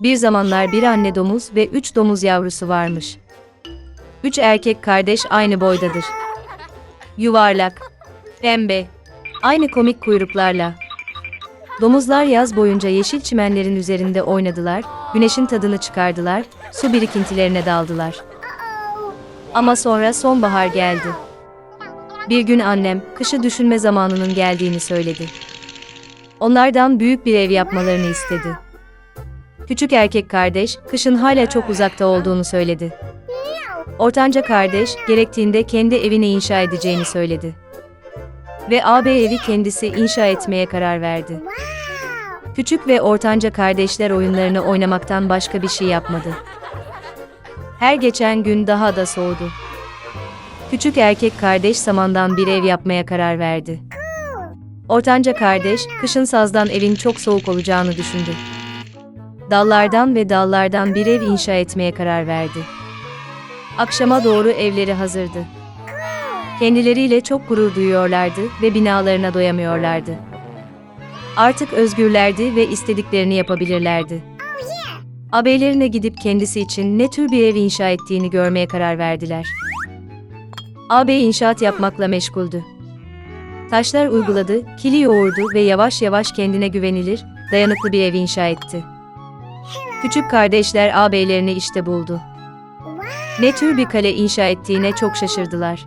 Bir zamanlar bir anne domuz ve üç domuz yavrusu varmış. Üç erkek kardeş aynı boydadır. Yuvarlak, pembe, aynı komik kuyruklarla. Domuzlar yaz boyunca yeşil çimenlerin üzerinde oynadılar, güneşin tadını çıkardılar, su birikintilerine daldılar. Ama sonra sonbahar geldi. Bir gün annem, kışı düşünme zamanının geldiğini söyledi. Onlardan büyük bir ev yapmalarını istedi. Küçük erkek kardeş, kışın hala çok uzakta olduğunu söyledi. Ortanca kardeş, gerektiğinde kendi evini inşa edeceğini söyledi. Ve ağabey evi kendisi inşa etmeye karar verdi. Küçük ve ortanca kardeşler oyunlarını oynamaktan başka bir şey yapmadı. Her geçen gün daha da soğudu. Küçük erkek kardeş samandan bir ev yapmaya karar verdi. Ortanca kardeş, kışın sazdan evin çok soğuk olacağını düşündü. Dallardan ve dallardan bir ev inşa etmeye karar verdi. Akşama doğru evleri hazırdı. Kendileriyle çok gurur duyuyorlardı ve binalarına doyamıyorlardı. Artık özgürlerdi ve istediklerini yapabilirlerdi. Ağabeylerine gidip kendisi için ne tür bir ev inşa ettiğini görmeye karar verdiler. Ağabey inşaat yapmakla meşguldü. Taşlar uyguladı, kili yoğurdu ve yavaş yavaş kendine güvenilir, dayanıklı bir ev inşa etti. Küçük kardeşler ağabeylerini işte buldu. Ne tür bir kale inşa ettiğine çok şaşırdılar.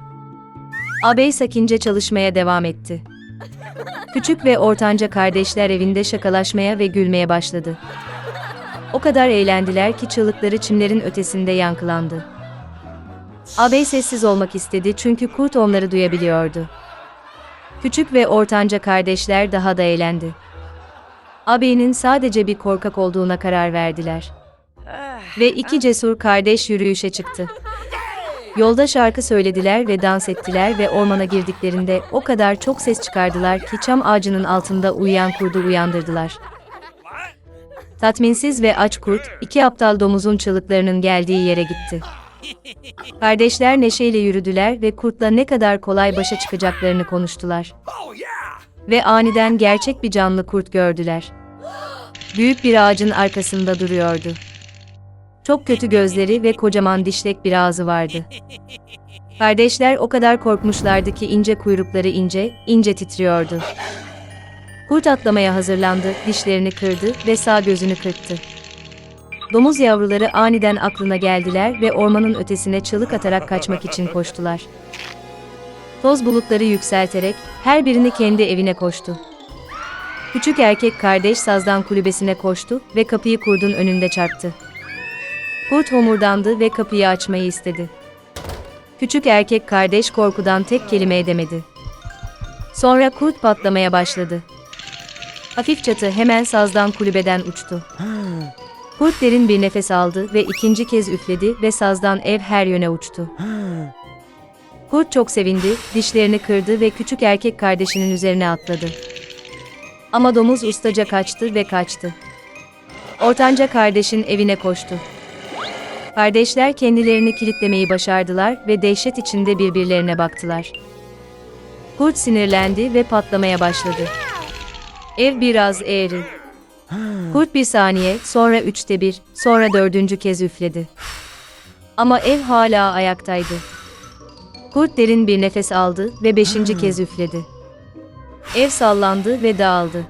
Ağabey sakince çalışmaya devam etti. Küçük ve ortanca kardeşler evinde şakalaşmaya ve gülmeye başladı. O kadar eğlendiler ki çığlıkları çimlerin ötesinde yankılandı. Ağabey sessiz olmak istedi çünkü kurt onları duyabiliyordu. Küçük ve ortanca kardeşler daha da eğlendi. Ağabeyinin sadece bir korkak olduğuna karar verdiler. Ve iki cesur kardeş yürüyüşe çıktı. Yolda şarkı söylediler ve dans ettiler ve ormana girdiklerinde o kadar çok ses çıkardılar ki çam ağacının altında uyuyan kurdu uyandırdılar. Tatminsiz ve aç kurt, iki aptal domuzun çığlıklarının geldiği yere gitti. Kardeşler neşeyle yürüdüler ve kurtla ne kadar kolay başa çıkacaklarını konuştular. Ve aniden gerçek bir canlı kurt gördüler. Büyük bir ağacın arkasında duruyordu. Çok kötü gözleri ve kocaman dişlek bir ağzı vardı. Kardeşler o kadar korkmuşlardı ki ince kuyrukları ince, ince titriyordu. Kurt atlamaya hazırlandı, dişlerini kırdı ve sağ gözünü kırptı. Domuz yavruları aniden aklına geldiler ve ormanın ötesine çığlık atarak kaçmak için koştular. Toz bulutları yükselterek her birini kendi evine koştu. Küçük erkek kardeş sazdan kulübesine koştu ve kapıyı kurdun önünde çarptı. Kurt homurdandı ve kapıyı açmayı istedi. Küçük erkek kardeş korkudan tek kelime edemedi. Sonra kurt patlamaya başladı. Hafif çatı hemen sazdan kulübeden uçtu. Kurt derin bir nefes aldı ve ikinci kez üfledi ve sazdan ev her yöne uçtu. Kurt çok sevindi, dişlerini kırdı ve küçük erkek kardeşinin üzerine atladı. Ama domuz ustaca kaçtı ve kaçtı. Ortanca kardeşin evine koştu. Kardeşler kendilerini kilitlemeyi başardılar ve dehşet içinde birbirlerine baktılar. Kurt sinirlendi ve patlamaya başladı. Ev biraz eğri. Kurt bir saniye, sonra üçte bir, sonra dördüncü kez üfledi. Ama ev hala ayaktaydı. Kurt derin bir nefes aldı ve beşinci kez üfledi. Ev sallandı ve dağıldı.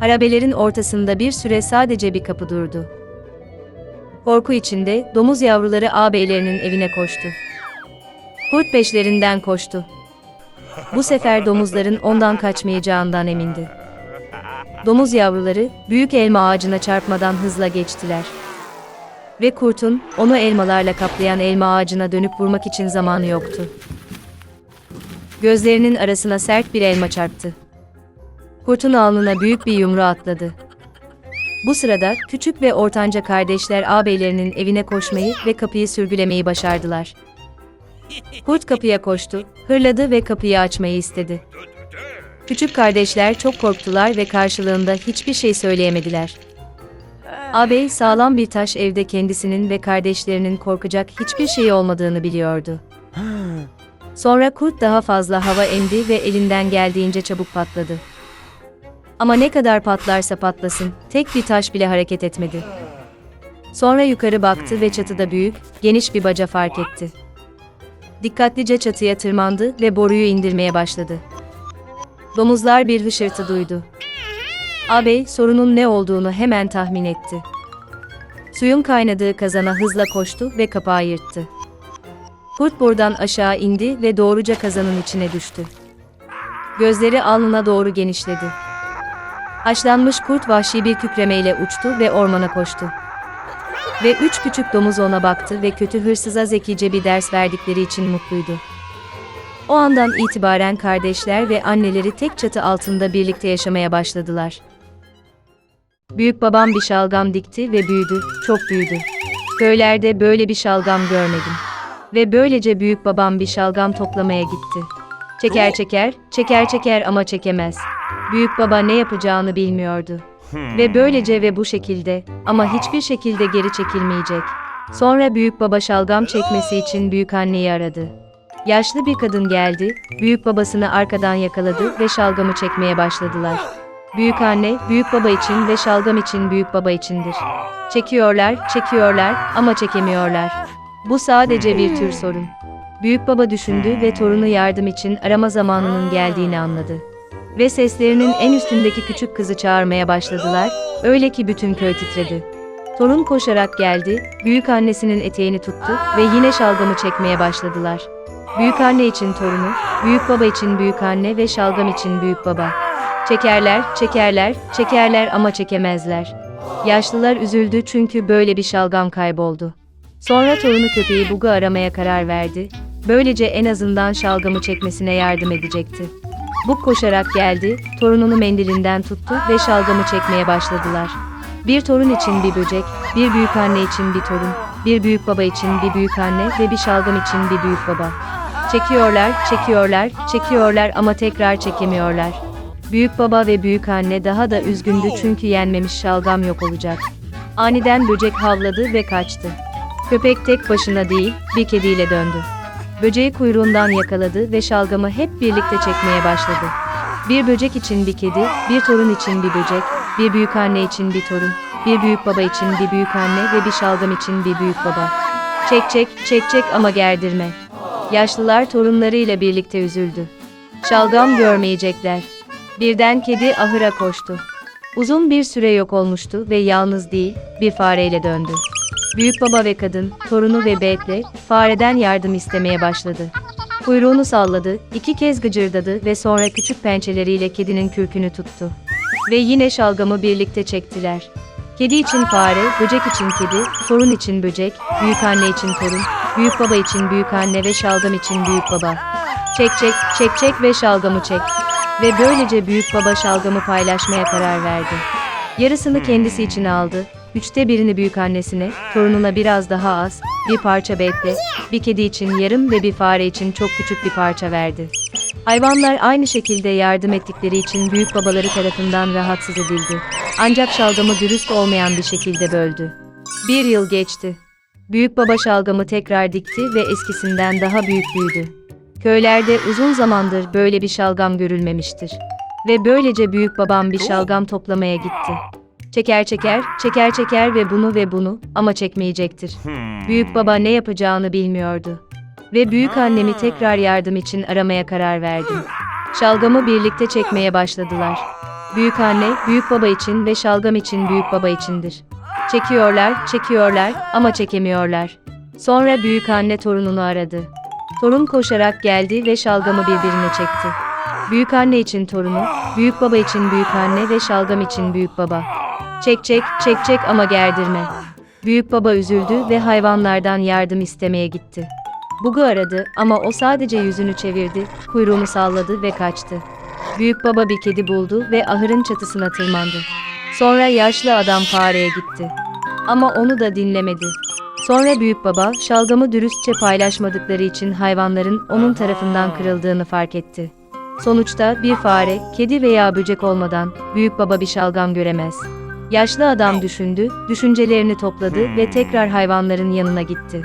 Harabelerin ortasında bir süre sadece bir kapı durdu. Korku içinde domuz yavruları ağabeylerinin evine koştu. Kurt peşlerinden koştu. Bu sefer domuzların ondan kaçmayacağından emindi. Domuz yavruları büyük elma ağacına çarpmadan hızla geçtiler. Ve kurtun onu elmalarla kaplayan elma ağacına dönüp vurmak için zamanı yoktu. Gözlerinin arasına sert bir elma çarptı. Kurtun alnına büyük bir yumru atladı. Bu sırada küçük ve ortanca kardeşler ağabeylerinin evine koşmayı ve kapıyı sürgülemeyi başardılar. Kurt kapıya koştu, hırladı ve kapıyı açmayı istedi. Küçük kardeşler çok korktular ve karşılığında hiçbir şey söyleyemediler. Ağabey sağlam bir taş evde kendisinin ve kardeşlerinin korkacak hiçbir şey olmadığını biliyordu. Sonra kurt daha fazla hava emdi ve elinden geldiğince çabuk patladı. Ama ne kadar patlarsa patlasın, tek bir taş bile hareket etmedi. Sonra yukarı baktı ve çatıda büyük, geniş bir baca fark etti. Dikkatlice çatıya tırmandı ve boruyu indirmeye başladı. Domuzlar bir hışırtı duydu. Ağabey sorunun ne olduğunu hemen tahmin etti. Suyun kaynadığı kazana hızla koştu ve kapağı yırttı. Kurt buradan aşağı indi ve doğruca kazanın içine düştü. Gözleri alnına doğru genişledi. Haşlanmış kurt vahşi bir kükremeyle uçtu ve ormana koştu. Ve üç küçük domuz ona baktı ve kötü hırsıza zekice bir ders verdikleri için mutluydu. O andan itibaren kardeşler ve anneleri tek çatı altında birlikte yaşamaya başladılar. Büyük babam bir şalgam dikti ve büyüdü, çok büyüdü. Köylerde böyle bir şalgam görmedim. Ve böylece büyük babam bir şalgam toplamaya gitti. Çeker çeker, çeker çeker ama çekemez. Büyük baba ne yapacağını bilmiyordu. Ve böylece ve bu şekilde ama hiçbir şekilde geri çekilmeyecek. Sonra büyük baba şalgam çekmesi için büyük anneyi aradı. Yaşlı bir kadın geldi, büyük babasını arkadan yakaladı ve şalgamı çekmeye başladılar. Büyük anne, büyük baba için ve şalgam için büyük baba içindir. Çekiyorlar, çekiyorlar ama çekemiyorlar. Bu sadece bir tür sorun. Büyük baba düşündü ve torunu yardım için arama zamanının geldiğini anladı. Ve seslerinin en üstündeki küçük kızı çağırmaya başladılar, öyle ki bütün köy titredi. Torun koşarak geldi, büyük annesinin eteğini tuttu ve yine şalgamı çekmeye başladılar. Büyük anne için torunu, büyük baba için büyük anne ve şalgam için büyük baba. Çekerler, çekerler, çekerler ama çekemezler. Yaşlılar üzüldü çünkü böyle bir şalgam kayboldu. Sonra torunu köpeği Bug'u aramaya karar verdi. Böylece en azından şalgamı çekmesine yardım edecekti. Bug koşarak geldi, torununu mendilinden tuttu ve şalgamı çekmeye başladılar. Bir torun için bir böcek, bir büyük anne için bir torun, bir büyük baba için bir büyük anne ve bir şalgam için bir büyük baba. Çekiyorlar, çekiyorlar, çekiyorlar ama tekrar çekemiyorlar. Büyük baba ve büyük anne daha da üzgündü çünkü yenmemiş şalgam yok olacak. Aniden böcek havladı ve kaçtı. Köpek tek başına değil, bir kediyle döndü. Böceği kuyruğundan yakaladı ve şalgamı hep birlikte çekmeye başladı. Bir böcek için bir kedi, bir torun için bir böcek, bir büyük anne için bir torun, bir büyük baba için bir büyük anne ve bir şalgam için bir büyük baba. Çek çek, çek çek ama gerdirme. Yaşlılar torunlarıyla birlikte üzüldü. Şalgam görmeyecekler. Birden kedi ahıra koştu. Uzun bir süre yok olmuştu ve yalnız değil, bir fareyle döndü. Büyük baba ve kadın, torunu ve Beth'le fareden yardım istemeye başladı. Kuyruğunu salladı, iki kez gıcırdadı ve sonra küçük pençeleriyle kedinin kürkünü tuttu. Ve yine şalgamı birlikte çektiler. Kedi için fare, böcek için kedi, torun için böcek, büyük anne için torun, büyük baba için büyük anne ve şalgam için büyük baba. Çek çek, çek çek ve şalgamı çek. Ve böylece büyük baba şalgamı paylaşmaya karar verdi. Yarısını kendisi için aldı, üçte birini büyük annesine, torununa biraz daha az, bir parça betle, bir kedi için yarım ve bir fare için çok küçük bir parça verdi. Hayvanlar aynı şekilde yardım ettikleri için büyük babaları tarafından rahatsız edildi. Ancak şalgamı dürüst olmayan bir şekilde böldü. Bir yıl geçti. Büyük baba şalgamı tekrar dikti ve eskisinden daha büyük büyüdü. Köylerde uzun zamandır böyle bir şalgam görülmemiştir. Ve böylece büyük babam bir şalgam toplamaya gitti. Çeker çeker, çeker çeker ve bunu ve bunu ama çekmeyecektir. Büyük baba ne yapacağını bilmiyordu. Ve büyük annemi tekrar yardım için aramaya karar verdi. Şalgamı birlikte çekmeye başladılar. Büyük anne, büyük baba için ve şalgam için büyük baba içindir. Çekiyorlar, çekiyorlar ama çekemiyorlar. Sonra büyük anne torununu aradı. Torun koşarak geldi ve şalgamı birbirine çekti. Büyük anne için torunu, büyük baba için büyük anne ve şalgam için büyük baba. Çek çek, çek çek ama gerdirme. Büyük baba üzüldü ve hayvanlardan yardım istemeye gitti. Bug'u aradı ama o sadece yüzünü çevirdi, kuyruğunu salladı ve kaçtı. Büyük baba bir kedi buldu ve ahırın çatısına tırmandı. Sonra yaşlı adam fareye gitti. Ama onu da dinlemedi. Sonra büyük baba şalgamı dürüstçe paylaşmadıkları için hayvanların onun tarafından kırıldığını fark etti. Sonuçta bir fare, kedi veya böcek olmadan büyük baba bir şalgam göremez. Yaşlı adam düşündü, düşüncelerini topladı ve tekrar hayvanların yanına gitti.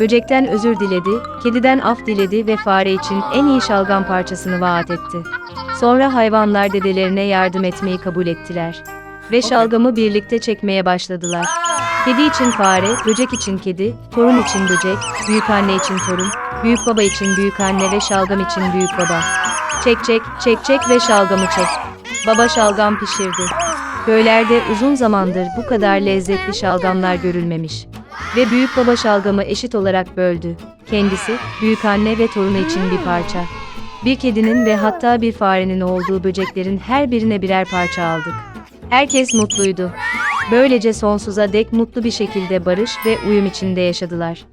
Böcekten özür diledi, kediden af diledi ve fare için en iyi şalgam parçasını vaat etti. Sonra hayvanlar dedelerine yardım etmeyi kabul ettiler. Ve şalgamı birlikte çekmeye başladılar. Kedi için fare, böcek için kedi, torun için böcek, büyük anne için torun, büyük baba için büyük anne ve şalgam için büyük baba. Çek çek, çek çek ve şalgamı çek. Baba şalgam pişirdi. Köylerde uzun zamandır bu kadar lezzetli şalgamlar görülmemiş. Ve büyük baba şalgamı eşit olarak böldü. Kendisi, büyük anne ve torunu için bir parça. Bir kedinin ve hatta bir farenin olduğu böceklerin her birine birer parça aldık. Herkes mutluydu. Böylece sonsuza dek mutlu bir şekilde barış ve uyum içinde yaşadılar.